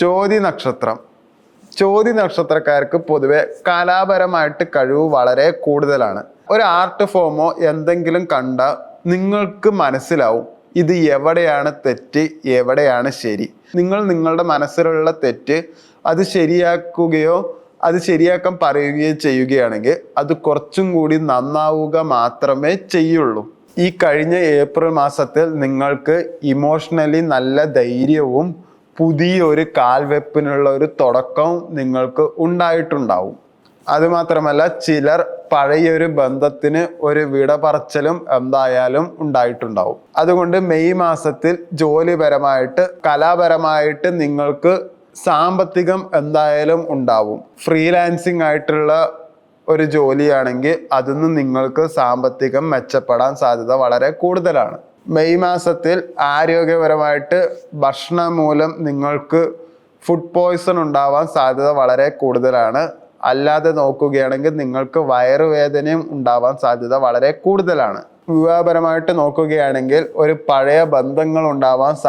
ചോതി നക്ഷത്രം. ചോതി നക്ഷത്രക്കാർക്ക് പൊതുവെ കലാപരമായിട്ട് കഴിവ് വളരെ കൂടുതലാണ്. ഒരു ആർട്ട് ഫോമോ എന്തെങ്കിലും കണ്ട നിങ്ങൾക്ക് മനസ്സിലാവും. ഇത് എവിടെയാണ് തെറ്റ് എവിടെയാണ് ശരി. നിങ്ങൾ നിങ്ങളുടെ മനസ്സിലുള്ള തെറ്റ് അത് ശരിയാക്കുകയോ അത് ശരിയാക്കാൻ പറയുകയോ ചെയ്യുകയാണെങ്കിൽ അത് കുറച്ചും കൂടി നന്നാവുക മാത്രമേ ചെയ്യുള്ളൂ. ഈ കഴിഞ്ഞ ഏപ്രിൽ മാസത്തിൽ നിങ്ങൾക്ക് ഇമോഷണലി നല്ല ധൈര്യവും പുതിയൊരു കാൽവെപ്പിനുള്ള ഒരു തുടക്കം നിങ്ങൾക്ക് ഉണ്ടായിട്ടുണ്ടാവും. അതുമാത്രമല്ല ചിലർ പഴയൊരു ബന്ധത്തിന് ഒരു വിട പറച്ചലും എന്തായാലും ഉണ്ടായിട്ടുണ്ടാവും. അതുകൊണ്ട് മെയ് മാസത്തിൽ ജോലിപരമായിട്ട് കലാപരമായിട്ട് നിങ്ങൾക്ക് സാമ്പത്തികം എന്തായാലും ഉണ്ടാവും. ഫ്രീലാൻസിങ് ആയിട്ടുള്ള ഒരു ജോലിയാണെങ്കിൽ അതിന് നിങ്ങൾക്ക് സാമ്പത്തികം മെച്ചപ്പെടാൻ സാധ്യത വളരെ കൂടുതലാണ്. മെയ് മാസത്തിൽ ആരോഗ്യപരമായിട്ട് ഭക്ഷണം മൂലം നിങ്ങൾക്ക് ഫുഡ് പോയ്സൺ ഉണ്ടാവാൻ സാധ്യത വളരെ കൂടുതലാണ്. അല്ലാതെ നോക്കുകയാണെങ്കിൽ നിങ്ങൾക്ക് വയറുവേദനയും ഉണ്ടാവാൻ സാധ്യത വളരെ കൂടുതലാണ്. വിവാഹപരമായിട്ട് നോക്കുകയാണെങ്കിൽ ഒരു പഴയ ബന്ധങ്ങൾ ഉണ്ടാവാൻ